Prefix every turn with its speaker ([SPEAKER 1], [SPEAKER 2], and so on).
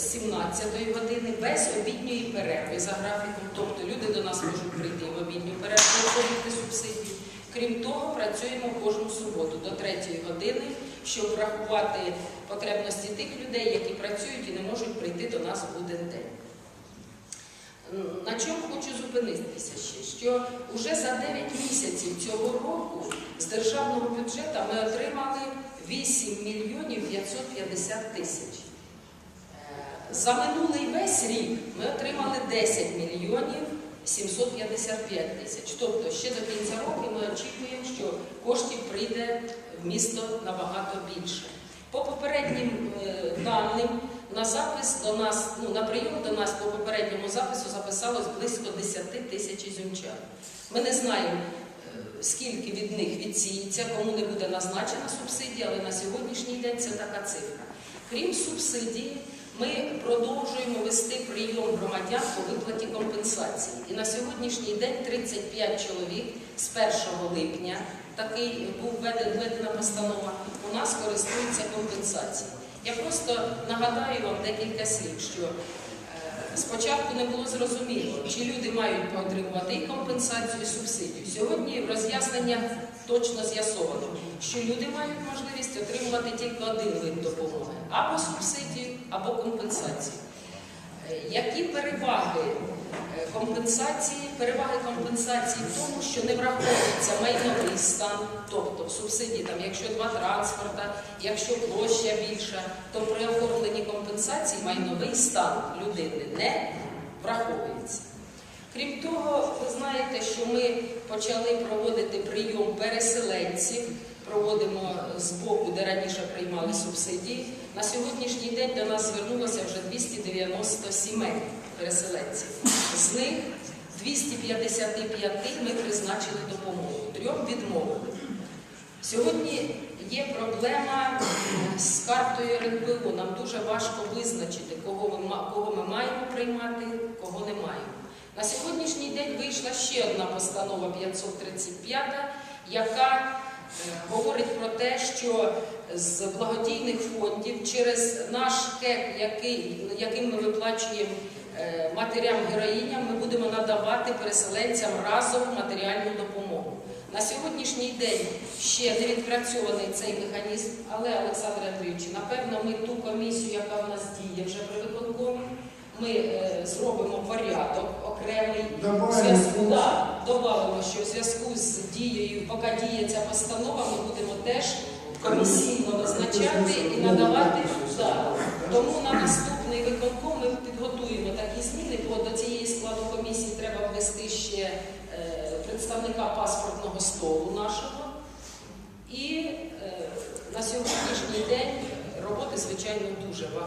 [SPEAKER 1] з 17 години без обідньої перерви за графіком. Тобто люди до нас можуть прийти в обідню перерву отримати субсидію. Крім того, працюємо кожну суботу до 3 години, щоб врахувати потребності тих людей, які працюють і не можуть прийти до нас в один день. На чому хочу зупинитися ще, що вже за 9 місяців цього року з державного бюджету ми отримали 8 мільйонів 550 тисяч. За минулий весь рік ми отримали 10 мільйонів 755 тисяч. Тобто ще до кінця року ми очікуємо, що коштів прийде в місто набагато більше. По попереднім е, даним на запис до нас, ну на прийом до нас по попередньому запису записалось близько 10 тисяч ізюмчан. Ми не знаємо, е, скільки від них відсіється, кому не буде назначена субсидія, але на сьогоднішній день це така цифра. Крім субсидії, ми продовжуємо вести прийом громадян по виплаті компенсації. І на сьогоднішній день 35 чоловік з 1 липня такий був введена постанова, у нас користуються компенсацією. Я просто нагадаю вам декілька слів, що е, спочатку не було зрозуміло, чи люди мають отримувати і компенсацію, і субсидію. Сьогодні в роз'ясненнях точно з'ясовано, що люди мають можливість отримувати тільки один вид допомоги або субсидію, або компенсацію. Е, Які переваги е, компенсації? Переваги компенсації в тому, що не враховується майновий стан, тобто в субсидії, там, якщо два транспорта, якщо площа більша, то при оформленні компенсації майновий стан людини не враховується. Крім того, ви знаєте, що ми почали проводити прийом переселенців, проводимо з боку, де раніше приймали субсидії. На сьогоднішній день до нас звернулося вже 290 сімей переселенців. З них 255 ми призначили допомогу, трьом відмовили. Сьогодні є проблема з картою РНБО. Нам дуже важко визначити, кого ми, маємо приймати, кого не маємо. На сьогоднішній день вийшла ще одна постанова 535, яка говорить про те, що з благодійних фондів через наш КЕК, який, яким ми виплачуємо е, матерям-героїням, ми будемо надавати переселенцям разом матеріальну допомогу. На сьогоднішній день ще не відпрацьований цей механізм, але Олександр Андрійович, напевно, ми ту комісію, яка в нас діє вже при виконкомі, ми е, зробимо порядок окремий. Зв'язку, да, добавимо, що в зв'язку з дією, поки діє ця постанова, ми будемо теж комісійно визначати і надавати. Да. Тому на наступний виконком ми підготуємо такі зміни, бо до цієї складу комісії треба ввести ще е, представника паспортного столу нашого. І е, на сьогоднішній день роботи, звичайно, дуже багато.